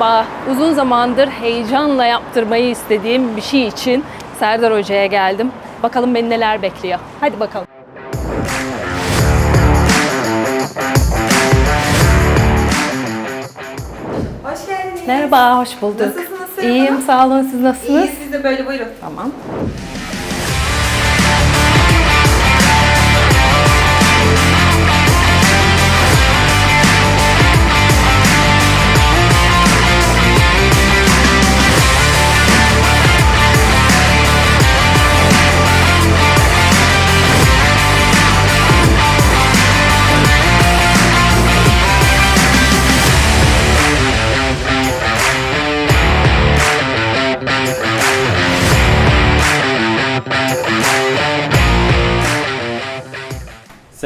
Merhaba. Uzun zamandır heyecanla yaptırmayı istediğim bir şey için Serdar Hoca'ya geldim. Bakalım beni neler bekliyor. Hadi bakalım. Hoş geldiniz. Merhaba, hoş bulduk. Nasılsınız Serap İyiyim, sağ olun. Siz nasılsınız? İyi, siz de böyle buyurun. Tamam.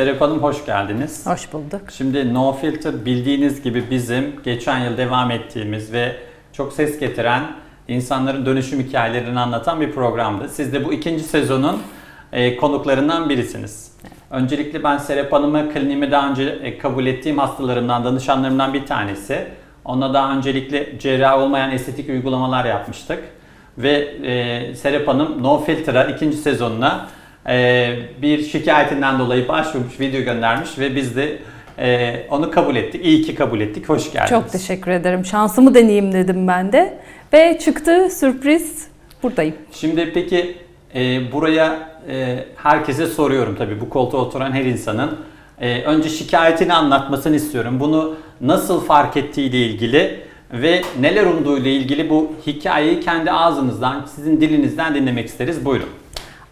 Serap Hanım hoş geldiniz. Hoş bulduk. Şimdi No Filter bildiğiniz gibi bizim geçen yıl devam ettiğimiz ve çok ses getiren insanların dönüşüm hikayelerini anlatan bir programdı. Siz de bu ikinci sezonun e, konuklarından birisiniz. Öncelikle ben Serap Hanım'ı kliniğime daha önce e, kabul ettiğim hastalarımdan, danışanlarımdan bir tanesi. Ona daha öncelikle cerrahi olmayan estetik uygulamalar yapmıştık. Ve e, Serap Hanım No Filter'a ikinci sezonuna bir şikayetinden dolayı başvurmuş, video göndermiş ve biz de e, onu kabul ettik. İyi ki kabul ettik. Hoş geldiniz. Çok teşekkür ederim. Şansımı deneyeyim dedim ben de. Ve çıktı sürpriz. Buradayım. Şimdi peki e, buraya e, herkese soruyorum tabii bu koltuğa oturan her insanın. E, önce şikayetini anlatmasını istiyorum. Bunu nasıl fark ettiğiyle ilgili ve neler umduğuyla ilgili bu hikayeyi kendi ağzınızdan, sizin dilinizden dinlemek isteriz. Buyurun.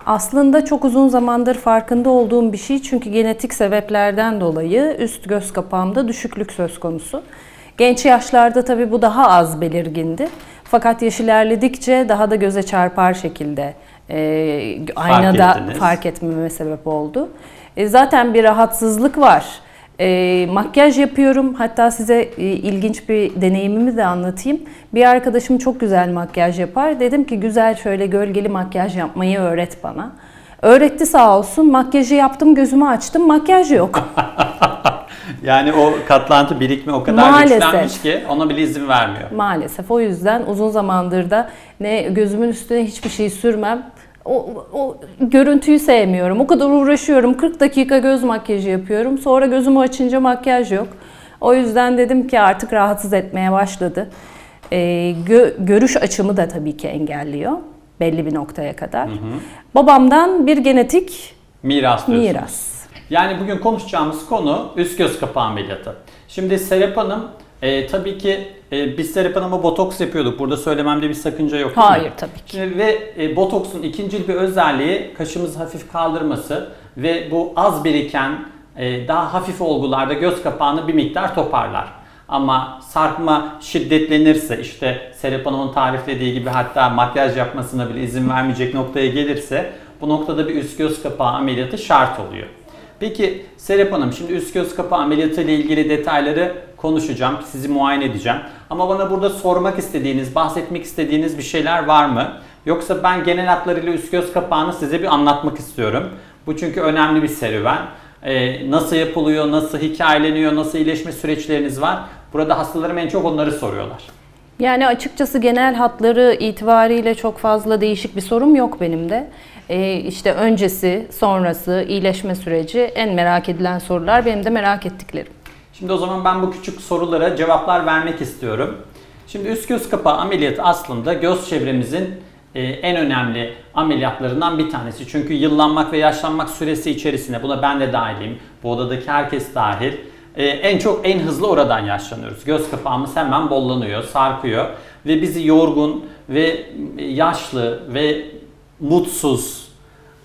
Aslında çok uzun zamandır farkında olduğum bir şey çünkü genetik sebeplerden dolayı üst göz kapağımda düşüklük söz konusu. Genç yaşlarda tabii bu daha az belirgindi. Fakat yaş ilerledikçe daha da göze çarpar şekilde e, aynada ettiniz. fark etmeme sebep oldu. E, zaten bir rahatsızlık var. E, makyaj yapıyorum. Hatta size e, ilginç bir deneyimimi de anlatayım. Bir arkadaşım çok güzel makyaj yapar. Dedim ki güzel şöyle gölgeli makyaj yapmayı öğret bana. Öğretti sağ olsun. Makyajı yaptım, gözümü açtım. Makyaj yok. Yani o katlantı birikme o kadar Maalesef. güçlenmiş ki ona bile izin vermiyor. Maalesef. O yüzden uzun zamandır da ne gözümün üstüne hiçbir şey sürmem. O, o görüntüyü sevmiyorum. O kadar uğraşıyorum. 40 dakika göz makyajı yapıyorum. Sonra gözümü açınca makyaj yok. O yüzden dedim ki artık rahatsız etmeye başladı. Ee, gö- görüş açımı da tabii ki engelliyor. Belli bir noktaya kadar. Babamdan bir genetik Miras diyorsunuz. miras. Yani bugün konuşacağımız konu üst göz kapağı ameliyatı. Şimdi Serap Hanım e, tabii ki e, biz Serap Hanım'a botoks yapıyorduk. Burada söylememde bir sakınca yok? Hayır tabii ki. Şimdi ve e, botoksun ikinci bir özelliği kaşımızı hafif kaldırması ve bu az biriken e, daha hafif olgularda göz kapağını bir miktar toparlar. Ama sarkma şiddetlenirse işte Serap Hanım'ın tariflediği gibi hatta makyaj yapmasına bile izin vermeyecek noktaya gelirse bu noktada bir üst göz kapağı ameliyatı şart oluyor. Peki Serap Hanım şimdi üst göz kapağı ameliyatı ile ilgili detayları konuşacağım. Sizi muayene edeceğim. Ama bana burada sormak istediğiniz, bahsetmek istediğiniz bir şeyler var mı? Yoksa ben genel hatlarıyla üst göz kapağını size bir anlatmak istiyorum. Bu çünkü önemli bir serüven. Ee, nasıl yapılıyor, nasıl hikayeleniyor, nasıl iyileşme süreçleriniz var? Burada hastalarım en çok onları soruyorlar. Yani açıkçası genel hatları itibariyle çok fazla değişik bir sorum yok benim de. Ee, işte öncesi, sonrası, iyileşme süreci en merak edilen sorular benim de merak ettiklerim. Şimdi o zaman ben bu küçük sorulara cevaplar vermek istiyorum. Şimdi üst göz kapağı ameliyatı aslında göz çevremizin e, en önemli ameliyatlarından bir tanesi. Çünkü yıllanmak ve yaşlanmak süresi içerisinde buna ben de dahilim, bu odadaki herkes dahil. e, en çok en hızlı oradan yaşlanıyoruz. Göz kapağımız hemen bollanıyor, sarkıyor ve bizi yorgun ve yaşlı ve mutsuz,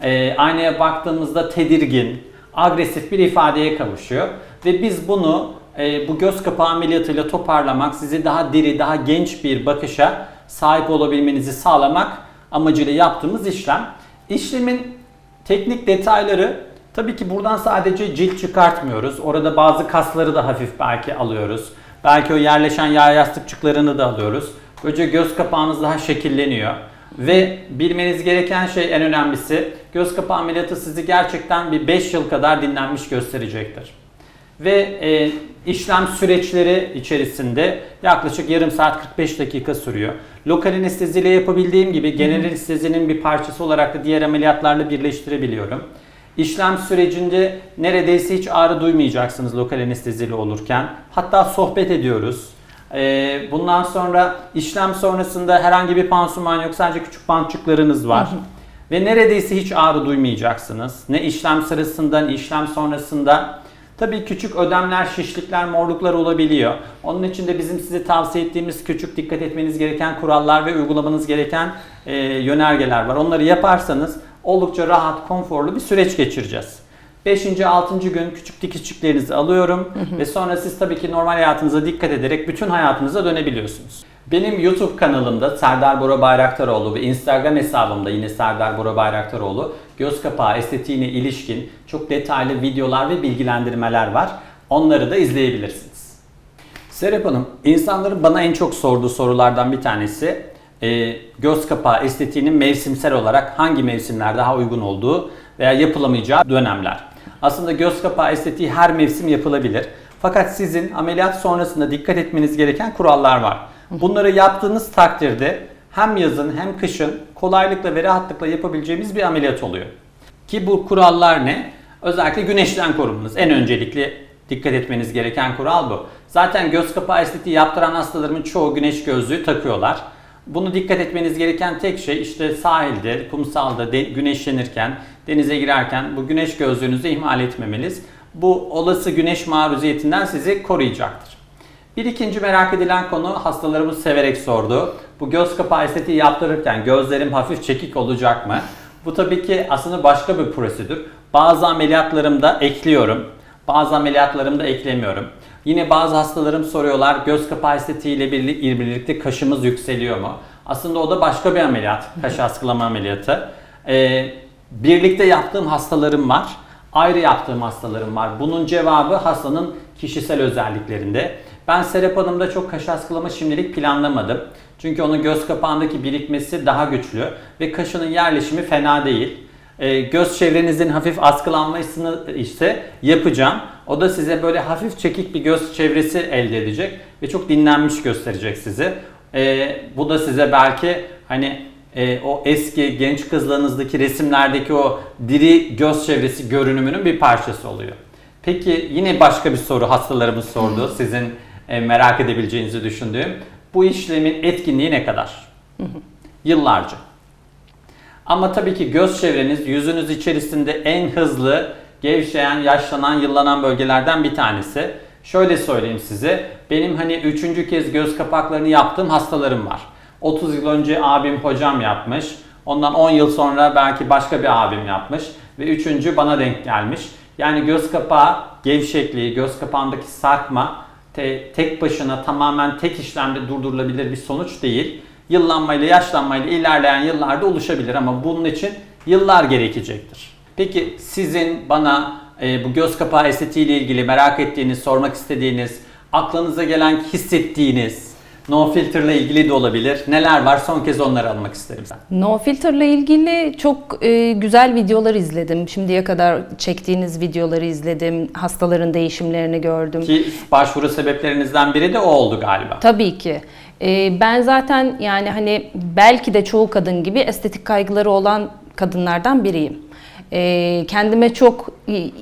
e, aynaya baktığımızda tedirgin, agresif bir ifadeye kavuşuyor. Ve biz bunu e, bu göz kapağı ameliyatıyla toparlamak, sizi daha diri, daha genç bir bakışa sahip olabilmenizi sağlamak amacıyla yaptığımız işlem. İşlemin teknik detayları tabii ki buradan sadece cilt çıkartmıyoruz. Orada bazı kasları da hafif belki alıyoruz. Belki o yerleşen yağ yastıkçıklarını da alıyoruz. Böylece göz kapağınız daha şekilleniyor. Ve bilmeniz gereken şey en önemlisi göz kapağı ameliyatı sizi gerçekten bir 5 yıl kadar dinlenmiş gösterecektir. ve e, işlem süreçleri içerisinde yaklaşık yarım saat 45 dakika sürüyor. Lokal anesteziyle yapabildiğim gibi genel anestezinin bir parçası olarak da diğer ameliyatlarla birleştirebiliyorum. İşlem sürecinde neredeyse hiç ağrı duymayacaksınız lokal anesteziyle olurken. Hatta sohbet ediyoruz. Ee, bundan sonra işlem sonrasında herhangi bir pansuman yok. Sadece küçük bantçıklarınız var. Ve neredeyse hiç ağrı duymayacaksınız. Ne işlem sırasında ne işlem sonrasında. Tabii küçük ödemler, şişlikler, morluklar olabiliyor. Onun için de bizim size tavsiye ettiğimiz küçük dikkat etmeniz gereken kurallar ve uygulamanız gereken e, yönergeler var. Onları yaparsanız oldukça rahat, konforlu bir süreç geçireceğiz. 5. 6. gün küçük dikişçiklerinizi alıyorum ve sonra siz tabii ki normal hayatınıza dikkat ederek bütün hayatınıza dönebiliyorsunuz. Benim YouTube kanalımda Serdar Bora Bayraktaroğlu ve Instagram hesabımda yine Serdar Bora Bayraktaroğlu göz kapağı estetiğine ilişkin çok detaylı videolar ve bilgilendirmeler var. Onları da izleyebilirsiniz. Serap Hanım, insanların bana en çok sorduğu sorulardan bir tanesi e, göz kapağı estetiğinin mevsimsel olarak hangi mevsimler daha uygun olduğu veya yapılamayacağı dönemler. Aslında göz kapağı estetiği her mevsim yapılabilir. Fakat sizin ameliyat sonrasında dikkat etmeniz gereken kurallar var. Bunları yaptığınız takdirde hem yazın hem kışın kolaylıkla ve rahatlıkla yapabileceğimiz bir ameliyat oluyor. Ki bu kurallar ne? Özellikle güneşten korumanız. En öncelikli dikkat etmeniz gereken kural bu. Zaten göz kapağı estetiği yaptıran hastalarımın çoğu güneş gözlüğü takıyorlar. Bunu dikkat etmeniz gereken tek şey işte sahilde, kumsalda, de, güneşlenirken, denize girerken bu güneş gözlüğünüzü ihmal etmemeliyiz. Bu olası güneş maruziyetinden sizi koruyacaktır. Bir ikinci merak edilen konu hastalarımız severek sordu. Bu göz kapağı estetiği yaptırırken gözlerim hafif çekik olacak mı? Bu tabii ki aslında başka bir prosedür. Bazı ameliyatlarımda ekliyorum. Bazı ameliyatlarımda eklemiyorum. Yine bazı hastalarım soruyorlar göz kapağı estetiği ile birli- birlikte kaşımız yükseliyor mu? Aslında o da başka bir ameliyat. Kaş askılama ameliyatı. Ee, birlikte yaptığım hastalarım var. Ayrı yaptığım hastalarım var. Bunun cevabı hastanın kişisel özelliklerinde. Ben Serap Hanım'da çok kaş askılama şimdilik planlamadım. Çünkü onun göz kapağındaki birikmesi daha güçlü ve kaşının yerleşimi fena değil. Ee, göz çevrenizin hafif askılanmasını ise yapacağım. O da size böyle hafif çekik bir göz çevresi elde edecek ve çok dinlenmiş gösterecek sizi. Ee, bu da size belki hani e, o eski genç kızlarınızdaki resimlerdeki o diri göz çevresi görünümünün bir parçası oluyor. Peki yine başka bir soru hastalarımız sordu. Sizin e, merak edebileceğinizi düşündüğüm. Bu işlemin etkinliği ne kadar? Yıllarca. Ama tabii ki göz çevreniz yüzünüz içerisinde en hızlı gevşeyen, yaşlanan, yıllanan bölgelerden bir tanesi. Şöyle söyleyeyim size. Benim hani üçüncü kez göz kapaklarını yaptığım hastalarım var. 30 yıl önce abim hocam yapmış. Ondan 10 yıl sonra belki başka bir abim yapmış. Ve üçüncü bana denk gelmiş. Yani göz kapağı gevşekliği, göz kapağındaki sarkma te- tek başına tamamen tek işlemde durdurulabilir bir sonuç değil. Yıllanmayla, yaşlanmayla ilerleyen yıllarda oluşabilir ama bunun için yıllar gerekecektir. Peki sizin bana e, bu göz kapağı estetiği ile ilgili merak ettiğiniz, sormak istediğiniz, aklınıza gelen, hissettiğiniz, no filter ile ilgili de olabilir. Neler var? Son kez onları almak isterim. No Filter'la ilgili çok e, güzel videolar izledim. Şimdiye kadar çektiğiniz videoları izledim. Hastaların değişimlerini gördüm. Ki başvuru sebeplerinizden biri de o oldu galiba. Tabii ki. Ee, ben zaten yani hani belki de çoğu kadın gibi estetik kaygıları olan kadınlardan biriyim. Ee, kendime çok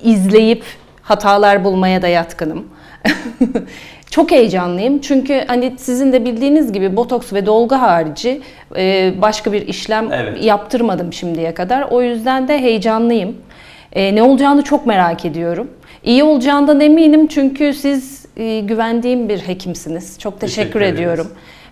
izleyip hatalar bulmaya da yatkınım. çok heyecanlıyım çünkü hani sizin de bildiğiniz gibi botoks ve dolgu harici e, başka bir işlem Evet. yaptırmadım şimdiye kadar. O yüzden de heyecanlıyım. Ee, ne olacağını çok merak ediyorum. İyi olacağından eminim çünkü siz e, güvendiğim bir hekimsiniz. Çok teşekkür, Teşekkür ederiz. ediyorum.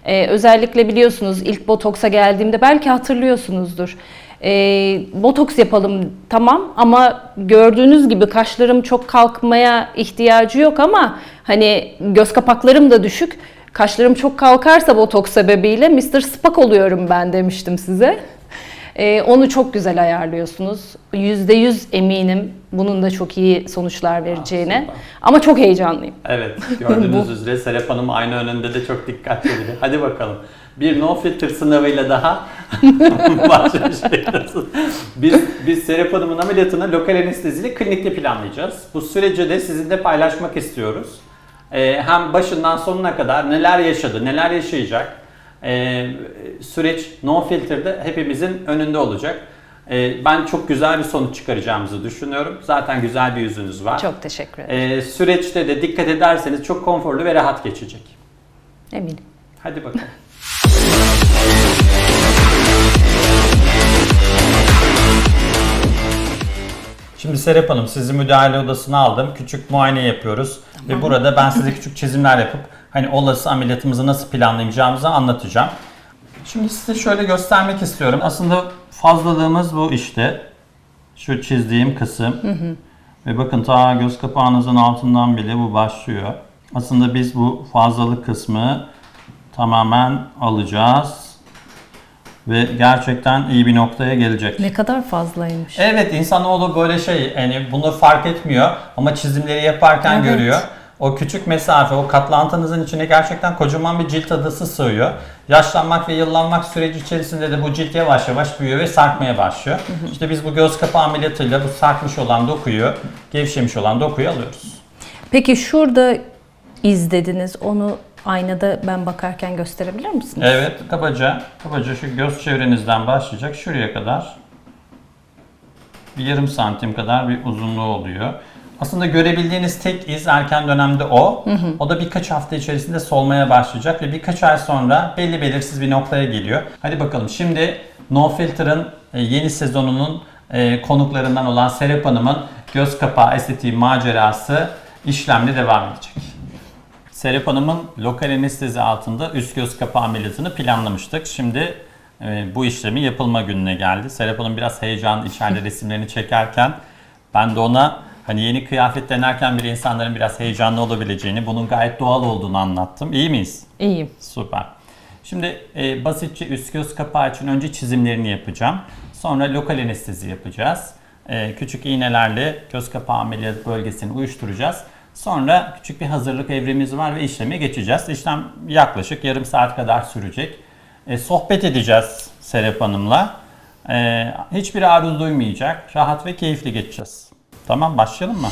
Ee, özellikle biliyorsunuz ilk botoksa geldiğimde belki hatırlıyorsunuzdur. Ee, botoks yapalım tamam ama gördüğünüz gibi kaşlarım çok kalkmaya ihtiyacı yok ama hani göz kapaklarım da düşük. Kaşlarım çok kalkarsa botoks sebebiyle Mr. Spock oluyorum ben demiştim size. Ee, onu çok güzel ayarlıyorsunuz. Yüzde yüz eminim bunun da çok iyi sonuçlar vereceğine. süper. Ama çok heyecanlıyım. Evet, gördüğünüz üzere Serap Hanım aynı önünde de çok dikkatli biri. Hadi bakalım. Bir no filter sınavıyla daha başlıyoruz. biz, biz Serap Hanım'ın ameliyatını lokal anesteziyle klinikte planlayacağız. Bu süreci de sizinle paylaşmak istiyoruz. Ee, hem başından sonuna kadar neler yaşadı, neler yaşayacak. Ee, süreç no filter'da hepimizin önünde olacak. Ee, ben çok güzel bir sonuç çıkaracağımızı düşünüyorum. Zaten güzel bir yüzünüz var. Çok teşekkür ederim. Ee, süreçte de dikkat ederseniz çok konforlu ve rahat geçecek. Eminim. Hadi bakalım. Şimdi Serap Hanım sizi müdahale odasına aldım. Küçük muayene yapıyoruz. Ve burada ben size küçük çizimler yapıp hani olası ameliyatımızı nasıl planlayacağımızı anlatacağım. Şimdi size şöyle göstermek istiyorum. Aslında fazlalığımız bu işte. Şu çizdiğim kısım. Ve bakın ta göz kapağınızın altından bile bu başlıyor. Aslında biz bu fazlalık kısmı tamamen alacağız. Ve gerçekten iyi bir noktaya gelecek. Ne kadar fazlaymış. Evet insanoğlu böyle şey yani bunu fark etmiyor ama çizimleri yaparken Evet. görüyor. O küçük mesafe, o katlantınızın içine gerçekten kocaman bir cilt adası sığıyor. Yaşlanmak ve yıllanmak süreci içerisinde de bu cilt yavaş yavaş büyüyor ve sarkmaya başlıyor. İşte biz bu göz kapağı ameliyatıyla bu sarkmış olan dokuyu, gevşemiş olan dokuyu alıyoruz. Peki şurada iz dediniz. Onu aynada ben bakarken gösterebilir misiniz? Evet, kabaca, kabaca şu göz çevrenizden başlayacak şuraya kadar bir yarım santim kadar bir uzunluğu oluyor. Aslında görebildiğiniz tek iz erken dönemde o. O da birkaç hafta içerisinde solmaya başlayacak ve birkaç ay sonra belli belirsiz bir noktaya geliyor. Hadi bakalım şimdi No Filter'ın e, yeni sezonunun e, konuklarından olan Serap Hanım'ın göz kapağı estetiği macerası işlemle devam edecek. Serap Hanım'ın lokal anestezi altında üst göz kapağı ameliyatını planlamıştık. Şimdi e, bu işlemi yapılma gününe geldi. Serap Hanım biraz heyecanlı içeride resimlerini çekerken ben de ona hani yeni kıyafet denerken bir insanların biraz heyecanlı olabileceğini, bunun gayet doğal olduğunu anlattım. İyi miyiz? İyiyim. Süper. Şimdi e, basitçe üst göz kapağı için önce çizimlerini yapacağım. Sonra lokal anestezi yapacağız. E, küçük iğnelerle göz kapağı ameliyat bölgesini uyuşturacağız. Sonra küçük bir hazırlık evremiz var ve işleme geçeceğiz. İşlem yaklaşık yarım saat kadar sürecek. E, sohbet edeceğiz Serap Hanım'la. E, hiçbir aruz duymayacak. Rahat ve keyifli geçeceğiz. Tamam başlayalım mı?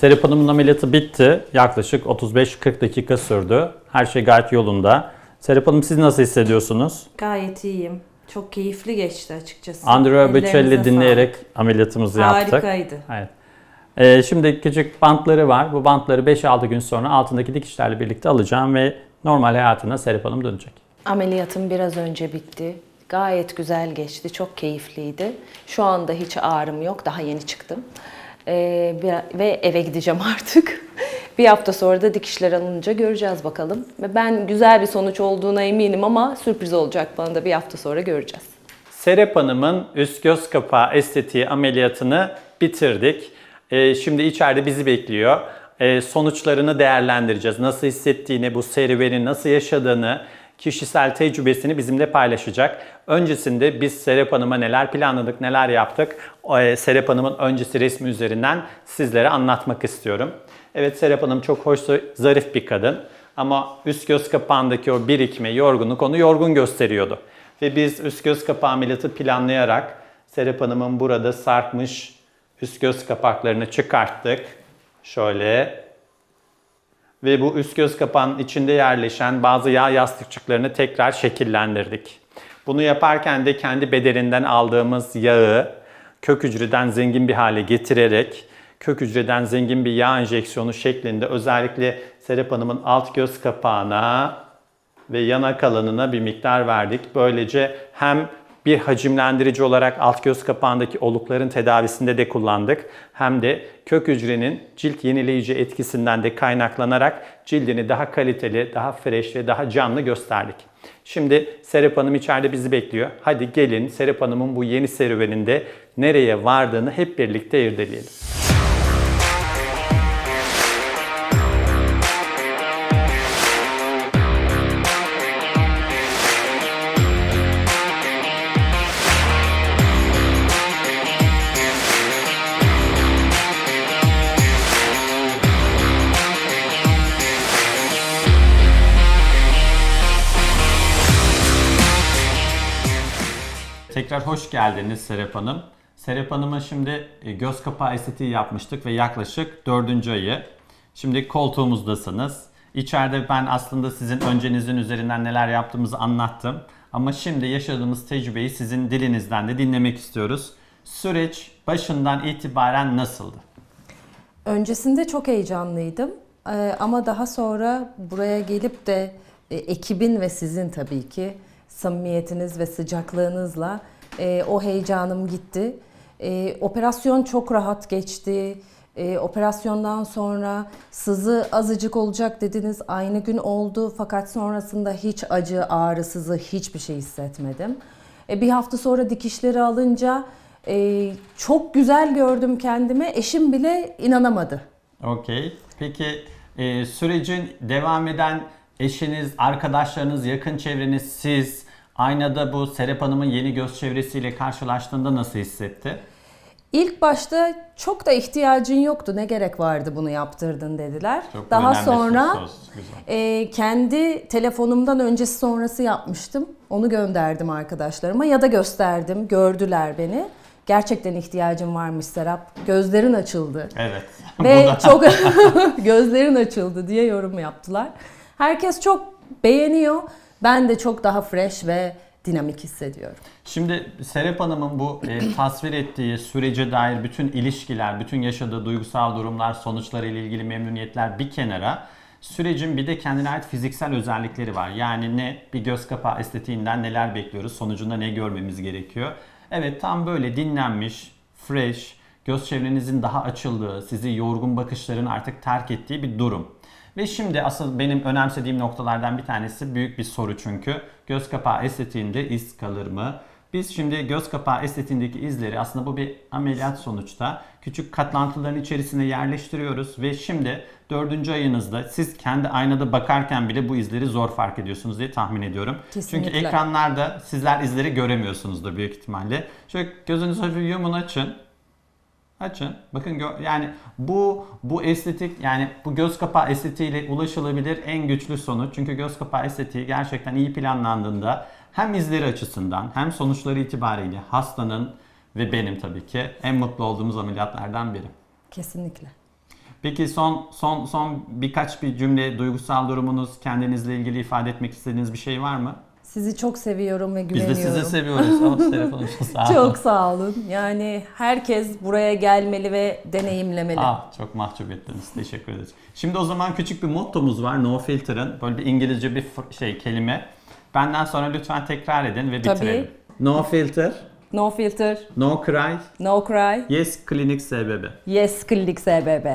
Serap Hanım'ın ameliyatı bitti. Yaklaşık 35-40 dakika sürdü. Her şey gayet yolunda. Serap Hanım siz nasıl hissediyorsunuz? Gayet iyiyim. Çok keyifli geçti açıkçası. Andrea Bocelli sağlık. dinleyerek ameliyatımızı yaptık. Harikaydı. Evet. Ee, şimdi küçük bantları var. Bu bantları 5-6 gün sonra altındaki dikişlerle birlikte alacağım ve normal hayatına Serap Hanım dönecek. Ameliyatım biraz önce bitti. Gayet güzel geçti. Çok keyifliydi. Şu anda hiç ağrım yok. Daha yeni çıktım. Ee, ve eve gideceğim artık. bir hafta sonra da dikişler alınınca göreceğiz bakalım. Ve ben güzel bir sonuç olduğuna eminim ama sürpriz olacak bana da bir hafta sonra göreceğiz. Serap Hanım'ın üst göz kapağı estetiği ameliyatını bitirdik. Ee, şimdi içeride bizi bekliyor. Ee, sonuçlarını değerlendireceğiz. Nasıl hissettiğini, bu serüveni nasıl yaşadığını, kişisel tecrübesini bizimle paylaşacak. Öncesinde biz Serap Hanım'a neler planladık, neler yaptık, ee, Serap Hanım'ın öncesi resmi üzerinden sizlere anlatmak istiyorum. Evet Serap Hanım çok hoş, zarif bir kadın. Ama üst göz kapağındaki o birikme, yorgunluk onu yorgun gösteriyordu. Ve biz üst göz kapağı ameliyatı planlayarak Serap Hanım'ın burada sarkmış üst göz kapaklarını çıkarttık. Şöyle. Ve bu üst göz kapağının içinde yerleşen bazı yağ yastıkçıklarını tekrar şekillendirdik. Bunu yaparken de kendi bedeninden aldığımız yağı kök hücreden zengin bir hale getirerek kök hücreden zengin bir yağ enjeksiyonu şeklinde özellikle Serap Hanım'ın alt göz kapağına ve yanak alanına bir miktar verdik. Böylece hem bir hacimlendirici olarak alt göz kapağındaki olukların tedavisinde de kullandık. Hem de kök hücrenin cilt yenileyici etkisinden de kaynaklanarak cildini daha kaliteli, daha fresh ve daha canlı gösterdik. Şimdi Serap Hanım içeride bizi bekliyor. Hadi gelin Serap Hanım'ın bu yeni serüveninde nereye vardığını hep birlikte irdeleyelim. Tekrar hoş geldiniz Serap Hanım. Serap Hanım'a şimdi e, göz kapağı estetiği yapmıştık ve yaklaşık dördüncü ayı. Şimdi koltuğumuzdasınız. İçeride ben aslında sizin öncenizin üzerinden neler yaptığımızı anlattım. Ama şimdi yaşadığımız tecrübeyi sizin dilinizden de dinlemek istiyoruz. Süreç başından itibaren nasıldı? Öncesinde çok heyecanlıydım. Ee, ama daha sonra buraya gelip de e, ekibin ve sizin tabii ki samimiyetiniz ve sıcaklığınızla e, o heyecanım gitti. E, operasyon çok rahat geçti. E, operasyondan sonra sızı azıcık olacak dediniz. Aynı gün oldu fakat sonrasında hiç acı, ağrı, sızı hiçbir şey hissetmedim. E, bir hafta sonra dikişleri alınca e, çok güzel gördüm kendimi. Eşim bile inanamadı. Okey. Peki e, sürecin devam eden eşiniz, arkadaşlarınız, yakın çevreniz, siz aynada bu Serap Hanım'ın yeni göz çevresiyle karşılaştığında nasıl hissetti? İlk başta çok da ihtiyacın yoktu. Ne gerek vardı bunu yaptırdın dediler. Çok Daha önemli sonra söz, e, kendi telefonumdan öncesi sonrası yapmıştım. Onu gönderdim arkadaşlarıma ya da gösterdim. Gördüler beni. Gerçekten ihtiyacım varmış Serap. Gözlerin açıldı. Evet. Ve çok gözlerin açıldı diye yorum yaptılar. Herkes çok beğeniyor. Ben de çok daha fresh ve dinamik hissediyorum. Şimdi Serap Hanım'ın bu e, tasvir ettiği sürece dair bütün ilişkiler, bütün yaşadığı duygusal durumlar, sonuçları ile ilgili memnuniyetler bir kenara. Sürecin bir de kendine ait fiziksel özellikleri var. Yani ne bir göz kapağı estetiğinden neler bekliyoruz, sonucunda ne görmemiz gerekiyor. Evet tam böyle dinlenmiş, fresh, göz çevrenizin daha açıldığı, sizi yorgun bakışların artık terk ettiği bir durum. Ve şimdi asıl benim önemsediğim noktalardan bir tanesi büyük bir soru çünkü. Göz kapağı estetiğinde iz kalır mı? Biz şimdi göz kapağı estetiğindeki izleri aslında bu bir ameliyat sonuçta küçük katlantıların içerisine yerleştiriyoruz ve şimdi dördüncü ayınızda siz kendi aynada bakarken bile bu izleri zor fark ediyorsunuz diye tahmin ediyorum. Kesinlikle. Çünkü ekranlarda sizler izleri göremiyorsunuzdur büyük ihtimalle. Şöyle gözünüzü hafif yumun açın. Açın. Bakın yani bu bu estetik yani bu göz kapağı estetiğiyle ulaşılabilir en güçlü sonuç. Çünkü göz kapağı estetiği gerçekten iyi planlandığında hem izleri açısından hem sonuçları itibariyle hastanın ve benim tabii ki en mutlu olduğumuz ameliyatlardan biri. Kesinlikle. Peki son son son birkaç bir cümle duygusal durumunuz kendinizle ilgili ifade etmek istediğiniz bir şey var mı? Sizi çok seviyorum ve Biz güveniyorum. de sizi seviyoruz. Serap Hanım, sağ olun. Çok sağ olun. Yani herkes buraya gelmeli ve deneyimlemeli. Ah, çok mahcup ettiniz. Teşekkür ederiz. Şimdi o zaman küçük bir mottomuz var. No filter'ın. Böyle bir İngilizce bir şey kelime. Benden sonra lütfen tekrar edin ve Tabii. bitirelim. No filter, No filter, no cry, no cry, yes klinik SBB. yes klinik SBB.